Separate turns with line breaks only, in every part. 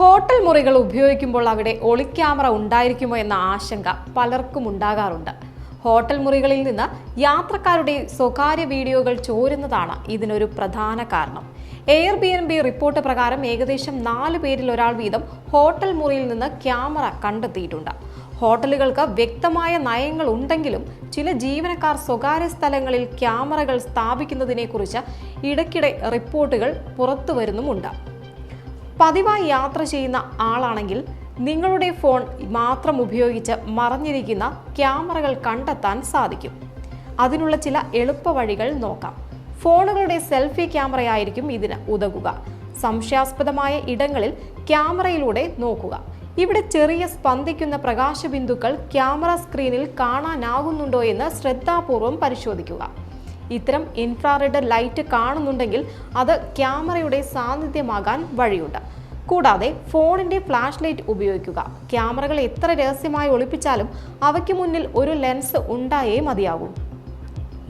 Hotel മുറികൾ ഉപയോഗിക്കുമ്പോൾ അവിടെ ഒളിക്യാമറ ഉണ്ടായിരിക്കുമോ എന്ന ആശങ്ക പലർക്കും ഉണ്ടാകാറുണ്ട്. ഹോട്ടൽ മുറികളിൽ നിന്ന് യാത്രക്കാരുടെ സ്വകാര്യ വീഡിയോകൾ ചോരുന്നതാണ് ഇതിനൊരു പ്രധാന കാരണം. Air B N B report പ്രകാരം ഏകദേശം നാല് പേരിൽ ഒരാൾ വീതം ഹോട്ടൽ മുറിയിൽ നിന്ന് ക്യാമറ കണ്ടെത്തിയിട്ടുണ്ട്. ഹോട്ടലുകൾക്ക് വ്യക്തമായ നയങ്ങൾ ഉണ്ടെങ്കിലും ചില ജീവനക്കാർ സ്വകാര്യ സ്ഥലങ്ങളിൽ ക്യാമറകൾ സ്ഥാപിക്കുന്നതിനെക്കുറിച്ച് ഇടയ്ക്കിടെ റിപ്പോർട്ടുകൾ പുറത്തു വരുന്നുമുണ്ട് പതിവായി യാത്ര ചെയ്യുന്ന ആളാണെങ്കിൽ നിങ്ങളുടെ ഫോൺ മാത്രം ഉപയോഗിച്ച് മറഞ്ഞിരിക്കുന്ന ക്യാമറകൾ കണ്ടെത്താൻ സാധിക്കും. അതിനുള്ള ചില എളുപ്പ വഴികൾ നോക്കാം. ഫോണുകളുടെ സെൽഫി ക്യാമറയായിരിക്കും ഇതിന് ഉതകുക. സംശയാസ്പദമായ ഇടങ്ങളിൽ ക്യാമറയിലൂടെ നോക്കുക. ഇവിടെ ചെറിയ സ്പന്ദിക്കുന്ന പ്രകാശബിന്ദുക്കൾ ക്യാമറ സ്ക്രീനിൽ കാണാനാകുന്നുണ്ടോ എന്ന് ശ്രദ്ധാപൂർവം പരിശോധിക്കുക. ഇത്തരം ഇൻഫ്രാറെഡ് ലൈറ്റ് കാണുന്നുണ്ടെങ്കിൽ അത് ക്യാമറയുടെ സാന്നിധ്യമാകാൻ വഴിയുണ്ട്. കൂടാതെ ഫോണിന്റെ ഫ്ലാഷ് ലൈറ്റ് ഉപയോഗിക്കുക. ക്യാമറകൾ എത്ര രഹസ്യമായി ഒളിപ്പിച്ചാലും അവയ്ക്ക് മുന്നിൽ ഒരു ലെൻസ് ഉണ്ടായേ മതിയാകൂ.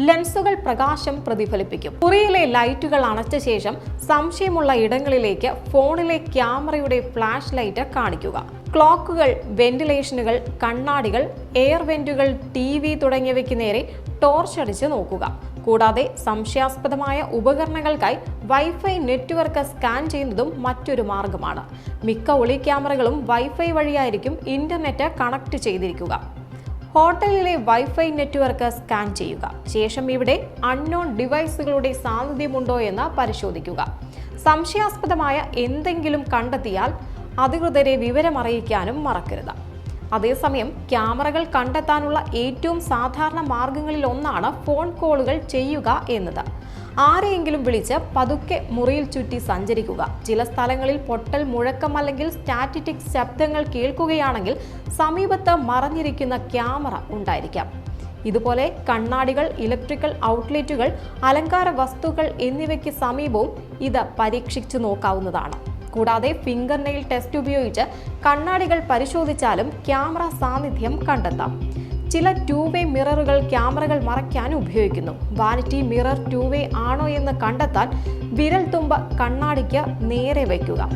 ലെൻസുകൾ പ്രകാശം പ്രതിഫലിപ്പിക്കും. മുറിയിലെ ലൈറ്റുകൾ അണച്ച ശേഷം സംശയമുള്ള ഇടങ്ങളിലേക്ക് ഫോണിലെ ക്യാമറയുടെ ഫ്ലാഷ് ലൈറ്റ് കാണിക്കുക. ക്ലോക്കുകൾ വെന്റിലേഷനുകൾ കണ്ണാടികൾ എയർ വെന്റുകൾ ടി വി തുടങ്ങിയവയ്ക്ക് നേരെ ടോർച്ച് അടിച്ച് നോക്കുക. കൂടാതെ സംശയാസ്പദമായ ഉപകരണങ്ങൾക്കായി വൈഫൈ നെറ്റ്വർക്ക് സ്കാൻ ചെയ്യുന്നതും മറ്റൊരു മാർഗമാണ്. മിക്ക ഒളി ക്യാമറകളും വൈഫൈ വഴിയായിരിക്കും ഇന്റർനെറ്റ് കണക്ട് ചെയ്തിരിക്കുക. ഹോട്ടലിലെ വൈഫൈ നെറ്റ്വർക്ക് സ്കാൻ ചെയ്യുക. ശേഷം ഇവിടെ അൺനോൺ ഡിവൈസുകളുടെ സാന്നിധ്യമുണ്ടോ എന്ന് പരിശോധിക്കുക. സംശയാസ്പദമായ എന്തെങ്കിലും കണ്ടെത്തിയാൽ അധികൃതരെ വിവരമറിയിക്കാനും മറക്കരുത്. അതേസമയം ക്യാമറകൾ കണ്ടെത്താനുള്ള ഏറ്റവും സാധാരണ മാർഗങ്ങളിൽ ഒന്നാണ് ഫോൺ കോളുകൾ ചെയ്യുക എന്നത്. ആരെയെങ്കിലും വിളിച്ച് പതുക്കെ മുറിയിൽ ചുറ്റി സഞ്ചരിക്കുക. ചില സ്ഥലങ്ങളിൽ പൊട്ടൽ മുഴക്കം അല്ലെങ്കിൽ സ്റ്റാറ്റിറ്റിക് ശബ്ദങ്ങൾ കേൾക്കുകയാണെങ്കിൽ സമീപത്ത് മറഞ്ഞിരിക്കുന്ന ക്യാമറ ഉണ്ടായിരിക്കാം. ഇതുപോലെ കണ്ണാടികൾ ഇലക്ട്രിക്കൽ ഔട്ട്ലെറ്റുകൾ അലങ്കാര വസ്തുക്കൾ എന്നിവയ്ക്ക് സമീപവും ഇത് പരീക്ഷിച്ചു നോക്കാവുന്നതാണ്. കൂടാതെ ഫിംഗർ നെയിൽ ടെസ്റ്റ് ഉപയോഗിച്ച് കണ്ണാടികൾ പരിശോധിച്ചാലും ക്യാമറ സാന്നിധ്യം കണ്ടെത്താം. ചില ടൂ വേ മിററുകൾ ക്യാമറകൾ മറയ്ക്കാൻ ഉപയോഗിക്കുന്നു. വാനിറ്റി മിറർ ടൂ വേ ആണോ എന്ന് കണ്ടെത്താൻ വിരൽ തുമ്പ കണ്ണാടിക്ക് നേരെ വയ്ക്കുക.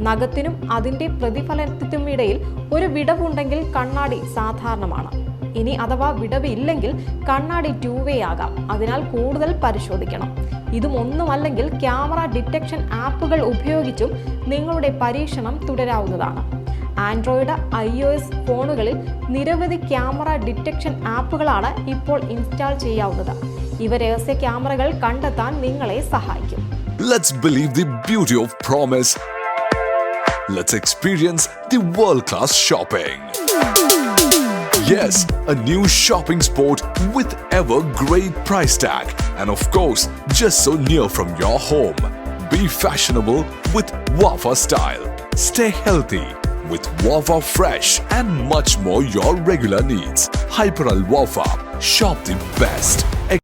നഖത്തിനും അതിന്റെ പ്രതിഫലനത്തിനും ഇടയിൽ ഒരു വിടവുണ്ടെങ്കിൽ കണ്ണാടി സാധാരണമാണ്. ഇനി അഥവാ വിടവ് ഇല്ലെങ്കിൽ കണ്ണാടി ടൂ വേ ആകാം. അതിനാൽ കൂടുതൽ പരിശോധിക്കണം. ഇതും ഒന്നുമല്ലെങ്കിൽ ക്യാമറ ഡിറ്റക്ഷൻ ആപ്പുകൾ ഉപയോഗിച്ചും നിങ്ങളുടെ പരീക്ഷണം തുടരാവുന്നതാണ് ആൻഡ്രോയിഡ് ഐ ഒ എസ് ഫോണുകളിൽ നിരവധി ക്യാമറ ഡിറ്റക്ഷൻ ആപ്പുകളാണ് ഇപ്പോൾ ഇൻസ്റ്റാൾ ചെയ്യാവുന്നത് ഇവ രഹസ്യ ക്യാമറകൾ കണ്ടെത്താൻ നിങ്ങളെ സഹായിക്കും
Let's believe the beauty of promise. Let's experience the world class shopping. Yes, a new shopping sport with ever great price tag, and of course, just so near from your home. Be fashionable with Wafa style. Stay healthy with Wafa Fresh and much more your regular needs. Hyper Al Wafa, shop the best.